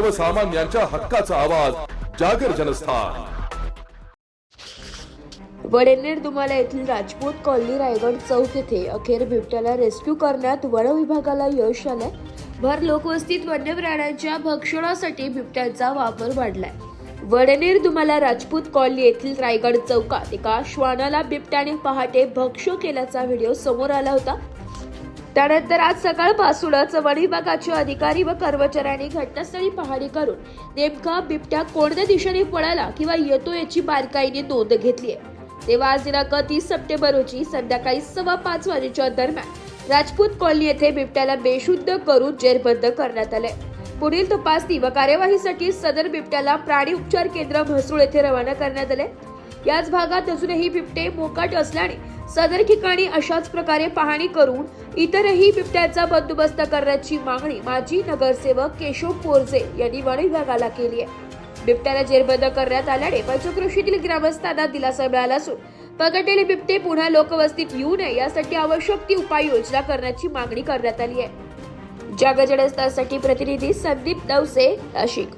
सर्वसामान्यांच्या हक्काचा आवाज जागर जनस्थान. वडेनेर दुमाला येथील राजपूत कॉलनी रायगड चौक येथे अखेर बिबट्याला रेस्क्यू करण्यात वन विभागाला यश आलंय. भर लोकवस्तीत वन्य प्राण्यांच्या भक्षणासाठी बिबट्यांचा वापर वाढलाय. वडेनेर दुमाला राजपूत कॉलनी येथील रायगड चौकात एका श्वानाला बिबट्याने पहाटे भक्ष केल्याचा व्हिडिओ समोर आला होता. त्यानंतर आज सकाळपासूनच वनविभागाचे अधिकारी व कर्मचाऱ्यांनी घटनास्थळी पाहणी करून नेमका बिबट्या कोणत्या दिशेने पळाला किंवा येतो याची बारकाईने नोंद घेतली आहे. तेव्हा आज दिनांक तीस सप्टेंबर रोजी संध्याकाळी सव्वा पाच वाजेच्या दरम्यान राजपूत कॉलनी येथे बिबट्याला बेशुद्ध करून जेरबंद करण्यात आले. पुढील तपासणी व कार्यवाहीसाठी सदर बिबट्याला प्राणी उपचार केंद्र म्हसूळ येथे रवाना करण्यात आले. याच भागात अजूनही बिबटे मोकाट असल्याने सदर ठिकाणी अशाच प्रकारे पाहणी करून इतरही बिबट्याचा बंदोबस्त करण्याची मागणी माजी नगरसेवक केशव पोरजे यांनी वन विभागाला केली आहे. बिबट्याला जेरबंद करण्यात आल्याने पंचकृषीतील ग्रामस्थांना दिलासा मिळाला असून पकडलेले बिबटे पुन्हा लोकवस्तीत येऊ नये यासाठी आवश्यक ती उपाययोजना करण्याची मागणी करण्यात आली आहे. जागजडस्तासाठी प्रतिनिधी संदीप नवसे नाशिक.